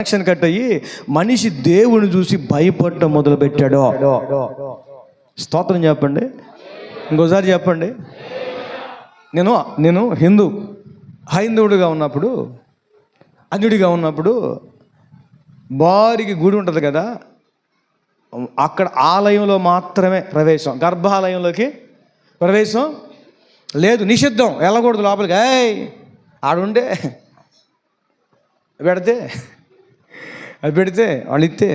Connection cut అయ్యి మనిషి దేవుని చూసి భయపడటం మొదలుపెట్టాడు. స్తోత్రం చెప్పండి. ఇంకోసారి చెప్పండి. నేను నేను హిందూ. హైందవుడిగా ఉన్నప్పుడు అన్యుడిగా ఉన్నప్పుడు భారీకి గుడి ఉంటుంది కదా అక్కడ ఆలయంలో మాత్రమే ప్రవేశం. గర్భాలయంలోకి ప్రవేశం లేదు నిషిద్ధం. వెళ్ళకూడదు లోపలికి. ఏయ్ ఆడుండే పెడితే అది పెడితే వాళ్ళు ఇస్తే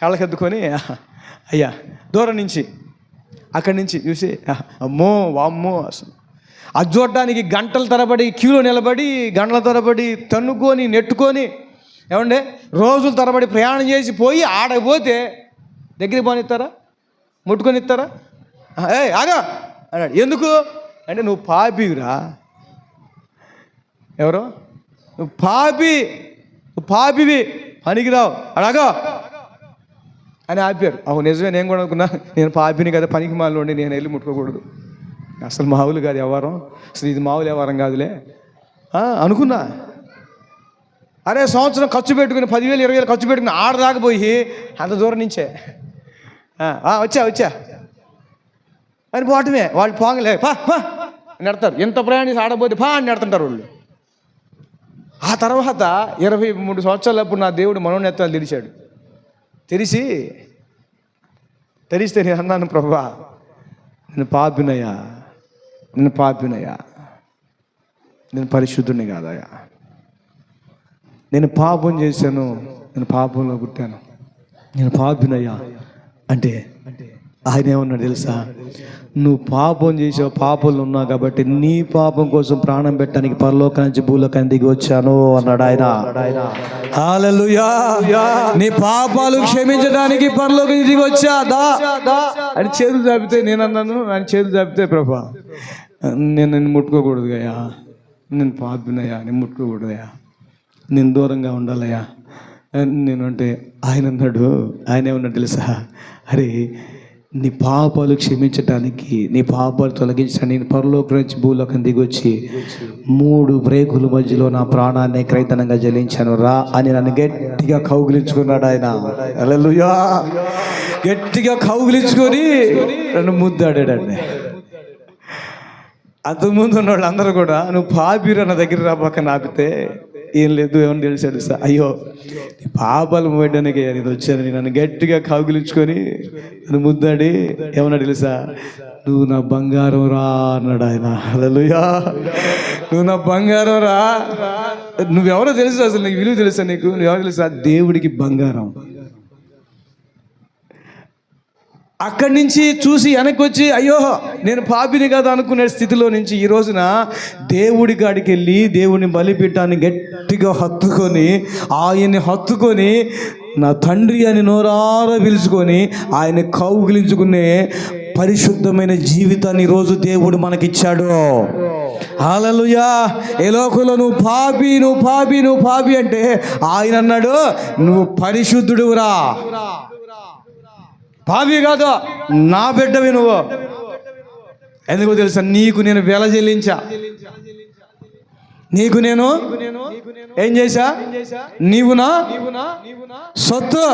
కళ్ళకెత్తుకొని అయ్యా దూరం నుంచి అక్కడి నుంచి చూసి అమ్మో వామ్మో అసలు. అది చూడడానికి గంటల తరబడి క్యూలో నిలబడి గంటల తరబడి తన్నుకొని నెట్టుకొని ఏమండే రోజుల తరబడి ప్రయాణం చేసి పోయి ఆడకపోతే దగ్గరికి పోనిస్తారా? ముట్టుకొని ఇస్తారా ఏ ఆగా! అన్నాడు. ఎందుకు? అంటే నువ్వు పాపిరా ఎవరు? నువ్వు పాపి నువ్వు పాపివి. పనికిరావు. అడగా. అని ఆపారు. అవును నిజమే నేను కూడా అనుకున్నా నేను పాపిని కదా పనికి మాలోండి నేను వెళ్ళి ముట్టుకోకూడదు. అసలు మామూలు కాదు వ్యవహారం. అసలు ఇది మామూలు వ్యవహారం కాదులే. అనుకున్నా. అరే సంవత్సరం ఖర్చు పెట్టుకుని పదివేలు ఇరవై వేలు ఖర్చు పెట్టుకుని ఆడదాకపోయి అంత దూరం నుంచే. వచ్చా వచ్చా. అని పోవటమే. వాళ్ళు పోగలే. పా పా. నెడతారు. ఎంత ప్రయాణించి ఆడబోతే పా అని నెడుతుంటారు వాళ్ళు. ఆ తర్వాత ఇరవై మూడు సంవత్సరాలప్పుడు నా దేవుడు మనోనేత్రాలు తెరిచాడు. తెరిచి తెరిస్తే నేను అన్నాను ప్రభా నేను పాపినయ్యా నేను పాపినయ్యా నేను పరిశుద్ధుని కాదయ్యా. నేను పాపం చేశాను నేను పాపంలో పుట్టాను. నేను పాపినయ్యా. అంటే ఆయన ఏమన్నాడు తెలుసా? నువ్వు పాపం చేసావు పాపంలో ఉన్నావు కాబట్టి నీ పాపం కోసం ప్రాణం పెట్టడానికి పరలోక నుంచి భూలోకాన్ని దిగి వచ్చాను అన్నాడు ఆయన. నీ పాపాలు క్షమించడానికి పరలోక దిగి వచ్చాదా? అని చేతులు చాపితే నేను అన్నాను ఆయన చేతులు చాపితే ప్రభా నేను నిన్ను ముట్టుకోకూడదు అయ్యా నేను పాపినయ్యా నేను ముట్టుకోకూడదయ్యా నేను దూరంగా ఉండాలయ్యా. నేను అంటే ఆయన అన్నాడు ఆయన ఏమన్నాడు తెలుసా? అరే నీ పాపాలు క్షమించడానికి నీ పాపాలు తొలగించడానికి నేను పరలోక నుంచి భూలోకం దిగొచ్చి మూడు బ్రేకుల మధ్యలో నా ప్రాణాన్ని క్రైతనంగా జలించాను రా అని నన్ను గట్టిగా కౌగిలించుకున్నాడు ఆయన. హల్లెలూయా. గట్టిగా కౌగిలించుకొని నన్ను ముద్దాడాడండి. అంతకుముందు ఉన్న వాళ్ళందరూ కూడా నువ్వు పాపిరు నా దగ్గర రా పక్కన ఆపితే ఏం లేదు ఏమని తెలిసాడు సార్ అయ్యో నీ పాపాలు మోయడానికి నేను వచ్చాను. నన్ను గట్టిగా కౌగిలించుకొని నన్ను ముద్దాడి ఏమన్నా తెలుసా? నువ్వు నా బంగారం రా అన్నాడు ఆయన. అలలుయా నువ్వు నా బంగారం రా. నువ్వెవరో తెలుసు అసలు నీకు విలువ తెలుసా నీకు? నువ్వెవరో తెలుసా? దేవుడికి బంగారం. అక్కడి నుంచి చూసి వెనక్కి వచ్చి అయ్యో నేను పాపిని కదా అనుకునే స్థితిలో నుంచి ఈ రోజున దేవుడి కాడికి వెళ్ళి దేవుని బలిపీఠాన్ని గట్టిగా హత్తుకొని ఆయన్ని హత్తుకొని నా తండ్రి అని నోరార పిలుచుకొని ఆయన కౌగిలించుకునే పరిశుద్ధమైన జీవితాన్ని ఈరోజు దేవుడు మనకిచ్చాడు. హాలలుయా. ఏ లోకంలో నువ్వు పాపి నువ్వు పాపి నువ్వు పాపి అంటే ఆయన అన్నాడు నువ్వు పరిశుద్ధుడురా పాపి కాదు నా బిడ్డవి నువ్వు. ఎందుకో తెలుసా? నీకు నేను వెల చెల్లించా. నీకు నేను ఏం చేశా? నీవు నా సొత్తు.